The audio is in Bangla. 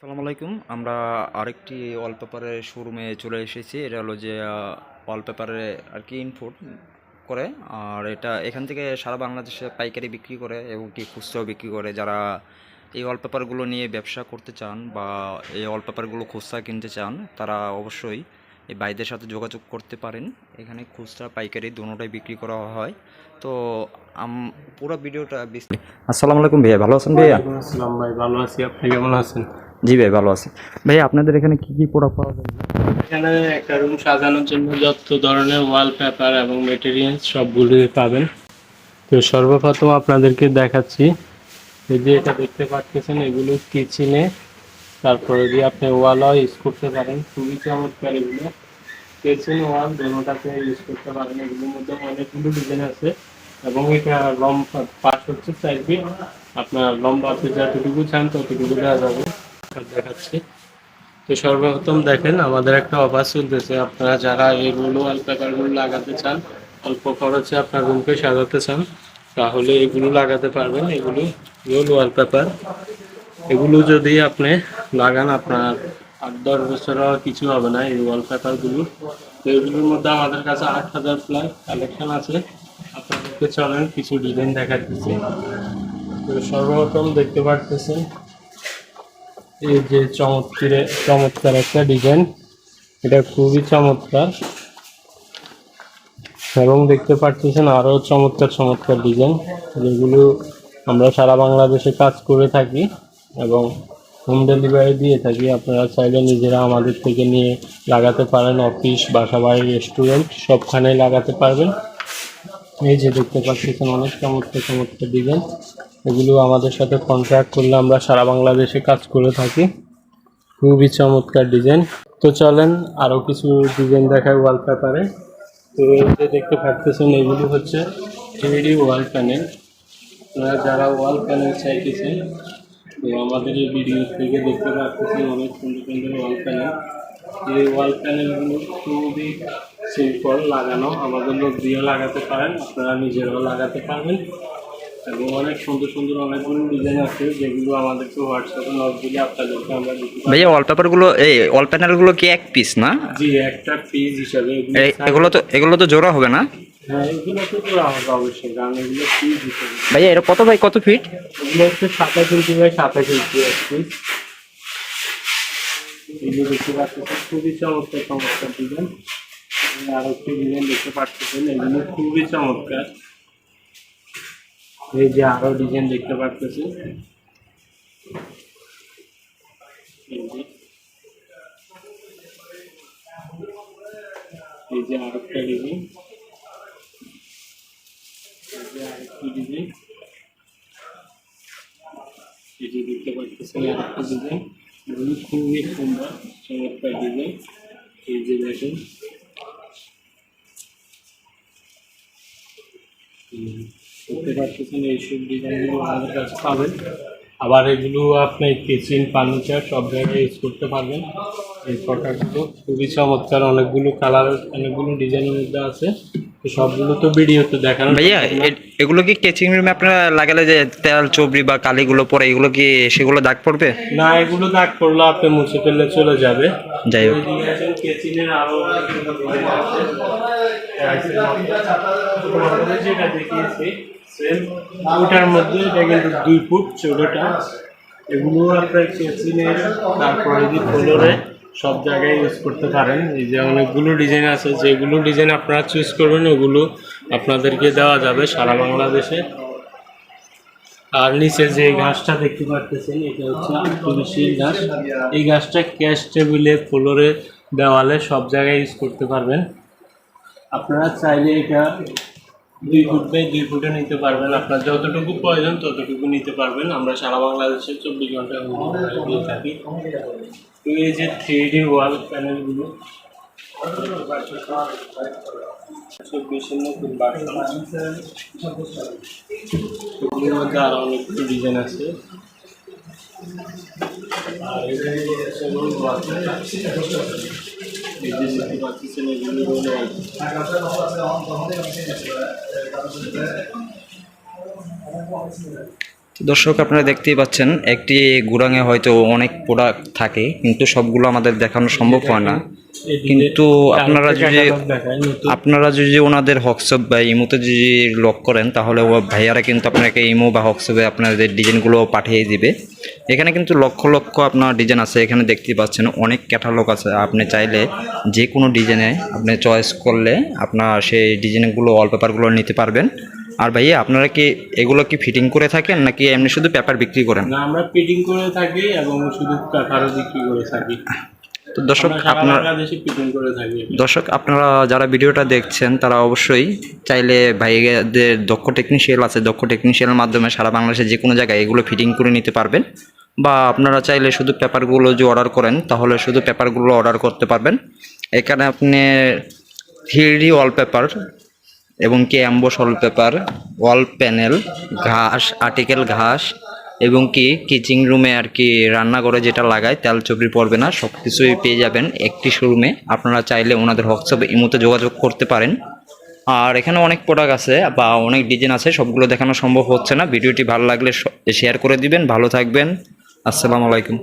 আসসালামু আলাইকুম। আমরা আরেকটি ওয়ালপেপারের শোরুমে চলে এসেছি। এটা হলো যে ওয়ালপেপারে আর কি ইনপুট করে। আর এটা এখান থেকে সারা বাংলাদেশে পাইকারি বিক্রি করে এবং কি খুচরাও বিক্রি করে। যারা এই ওয়ালপেপারগুলো নিয়ে ব্যবসা করতে চান বা এই ওয়ালপেপারগুলো খুচরা কিনতে চান, তারা অবশ্যই এই ভাইদের সাথে যোগাযোগ করতে পারেন। এখানে খুচরা পাইকারি দুটোটাই বিক্রি করা হয়। তো আম পুরো ভিডিওটা আসসালামু আলাইকুম ভাইয়া ভালো আছেন ভাইয়া? আসসালাম ভাই ভালো আছি। আপনি কেমন আছেন? জি ভাই ভালো আছি। ভাই আপনাদের এখানে কি কি প্রোডাক্ট পাওয়া যায়? এখানে একটা রুম সাজানোর জন্য যত ধরনের ওয়ালপেপার এবং মেটেরিয়ালস সবগুলোই পাবেন। তো সর্বপ্রথম আপনাদেরকে দেখাচ্ছি। এই যে এটা দেখতে পাচ্ছেন এগুলো কিচেনে তারপরে দিয়ে আপনি ওয়ালও ইউজ করতে পারেন। খুবই চমৎকার এগুলো। কিচেন ওয়াল দোনোটাতে ইউজ করতে পারেন। এগুলোর মধ্যে অনেকগুলো ডিজাইন আছে। এবং এটা লম্বা পাশ হচ্ছে ফিট আপনার লম্বা আপনি যতটুকু চান ততটুকু দেওয়া যাবে। দেখাচ্ছি। তো সর্বপ্রথম দেখেন, আমাদের একটা অফার চলতেছে। আপনারা যারা এগুলো ওয়ালপেপারগুলো লাগাতে চান, অল্প খরচে আপনার রুমকে সাজাতে চান, তাহলে এগুলো লাগাতে পারবেন। এগুলো রোল ওয়ালপেপার এগুলো যদি আপনি লাগান, আপনার আট দশ বছরও কিছু হবে না এই ওয়াল ওয়ালপেপারগুলো তো এগুলোর মধ্যে আমাদের কাছে আট হাজার প্লাস কালেকশন আছে। আপনাদেরকে চলেন, কিছু ডিজাইন দেখাচ্ছি তো সর্বপ্রথম দেখতে পারতেছেন, এই যে চমৎকার চমৎকার একটা ডিজাইন এটা খুবই চমৎকার। এবং দেখতে পাচ্ছেন আরও চমৎকার চমৎকার ডিজাইন যেগুলো আমরা সারা বাংলাদেশে কাজ করে থাকি। এবং হোম ডেলিভারি দিয়ে থাকি। আপনারা চাইলে নিজেরা আমাদের থেকে নিয়ে লাগাতে পারেন অফিস বাসা বাড়ি রেস্টুরেন্ট সবখানেই লাগাতে পারবেন। এই যে দেখতে পাচ্ছেন, অনেক চমৎকার চমৎকার ডিজাইন এগুলো আমাদের সাথে কন্ট্রাক্ট করলে আমরা সারা বাংলাদেশে কাজ করে থাকি। খুবই চমৎকার ডিজাইন তো চলেন আরও কিছু ডিজাইন দেখায় ওয়ালপেপারে তো এই যে দেখতে পাচ্ছেন, এগুলো হচ্ছে থ্রি ওয়াল প্যানেল যারা ওয়াল প্যানেল চাইতেছেন তো আমাদের এই ভিডিও থেকে দেখতে পাচ্ছি অনেক সুন্দর সুন্দর ওয়াল প্যানেল এই ওয়াল প্যানেলগুলো খুবই সিম্পল লাগানো। আমাদের লোক দিয়ে লাগাতে পারেন আপনারা নিজেরাও লাগাতে পারবেন। এবং অনেক সুন্দর সুন্দর অনেকগুলো ডিজাইন আছে যেগুলো আমাদেরকে হোয়াটসঅ্যাপে নক দিলে আপনাদেরকে আমরা ভাইয়া ওয়ালপেপারগুলো এই ওয়াল প্যানেলগুলো কি এক পিস না? জি একটা পিস হিসাবে এগুলো তো এগুলো তো জোড়া হবে না? হ্যাঁ ভাইয়া এটা কত বাই কত ফিট এগুলো হচ্ছে সাতাশ ইঞ্চি বাই সাতাশ ইঞ্চি এগুলো দেখতে পাচ্ছেন খুবই চমৎকার চমৎকার ডিজাইন আর একটি ডিজাইন দেখতে পাচ্ছেন এগুলো খুবই চমৎকার। এই যে আরও ডিজাইন দেখতে পাচ্ছেন। এই যে আরেকটা ডিজাইন খুবই সুন্দর চমৎকার ডিজাইন এই যে দেখেন দেখতে পাচ্ছেন এইসব ডিজাইনগুলো আমাদের কাছে পাবেন আবার এগুলো আপনি কিচেন ফার্নিচার সব জায়গায় ইউজ করতে পারবেন। এই প্রোডাক্টগুলো খুবই চমৎকার। অনেকগুলো কালার অনেকগুলো ডিজাইনের মধ্যে আছে। তো সবগুলো তো ভিডিওতে দেখানো ভাইয়া এগুলো কি কেচিং রুমে আপনারা লাগালে যে তেল চবড়ি বা কালিগুলো পরে এগুলো কি সেগুলো দাগ পড়বে? না এগুলো দাগ করলে আপনি মুছে ফেললে চলে যাবে। যাই হোক। আরও যেটা দেখিয়েছি ওটার মধ্যে এটা কিন্তু দুই ফুট চৌড়াটা এগুলো আপনার কেচিনের তারপরে ফ্লোরে সব জায়গায় ইউজ করতে পারেন। এই যে অনেকগুলো ডিজাইন আছে, যেগুলো ডিজাইন আপনারা চুজ করবেন, ওগুলো আপনাদেরকে দেওয়া যাবে সারা বাংলাদেশে। আর নিচে যে ঘাসটা দেখতে পাচ্ছেন এটা হচ্ছে আটত্রিশি ঘাস। এই ঘাসটা ক্যাশ টেবিলে ফ্লোরে দেওয়ালে সব জায়গায় ইউজ করতে পারবেন। আপনারা চাইলে এটা দুই ফুট বাই দুই ফুটে নিতে পারবেন আপনার যতটুকু প্রয়োজন ততটুকু নিতে পারবেন। আমরা সারা বাংলাদেশে চব্বিশ ঘণ্টা দিয়ে থাকি। তো এই যে থ্রি ডি ওয়াল প্যানেলগুলো এগুলোর মধ্যে আরও অনেকগুলো ডিজাইন আছে। আর রোল ওয়াল। দর্শক, আপনারা দেখতেই পাচ্ছেন, একটি গুড়াঙে হয়তো অনেক প্রোডাক্ট থাকে, কিন্তু সবগুলো আমাদের দেখানো সম্ভব হয় না। কিন্তু আপনারা যদি আপনারা যদি ওনাদের হোয়াটসঅ্যাপ বা ইমোতে যদি লক করেন, তাহলে ভাইয়ারা কিন্তু আপনাকে ইমো বা হোয়াটসঅ্যাপে আপনাদের ডিজাইনগুলো পাঠিয়ে দিবে। এখানে কিন্তু লক্ষ লক্ষ আপনার ডিজাইন আছে, এখানে দেখতে পাচ্ছেন অনেক ক্যাটালগ আছে। আপনি চাইলে যে কোনো ডিজাইনে আপনি চয়েস করলে আপনার সেই ডিজাইনগুলো ওয়ালপেপারগুলো নিতে পারবেন। আর ভাইয়া আপনারা কি এগুলো কি ফিটিং করে থাকেন নাকি এমনি শুধু পেপার বিক্রি করেন? না আমরা ফিটিং করে থাকি এবং শুধু পেপারও বিক্রি করে থাকি। তো দর্শক আপনার দর্শক আপনারা যারা ভিডিওটা দেখছেন তারা অবশ্যই চাইলে ভাইদের দক্ষ টেকনিশিয়াল আছে দক্ষ টেকনিশিয়ালের মাধ্যমে সারা বাংলাদেশে যে কোনো জায়গায় এগুলো ফিটিং করে নিতে পারবেন। বা আপনারা চাইলে শুধু পেপারগুলো যে অর্ডার করেন তাহলে শুধু পেপারগুলো অর্ডার করতে পারবেন। এখানে আপনি থ্রি ওয়ালপেপার এবং কি অ্যাম্বোস ওয়ালপেপার ওয়াল প্যানেল ঘাস আর্টিকেল ঘাস এবং কি কিচিং রুমে আর কি রান্নাঘরে যেটা লাগায়, তেল চবরি পড়বে না সব কিছুই পেয়ে যাবেন একটি শোরুমে আপনারা চাইলে ওনাদের হোয়াটসঅ্যাপ ইমোতে যোগাযোগ করতে পারেন। আর এখানে অনেক প্রোডাক্ট আছে বা অনেক ডিজাইন আছে, সবগুলো দেখানো সম্ভব হচ্ছে না। ভিডিওটি ভালো লাগলে শেয়ার করে দিবেন। ভালো থাকবেন। আসসালামু আলাইকুম।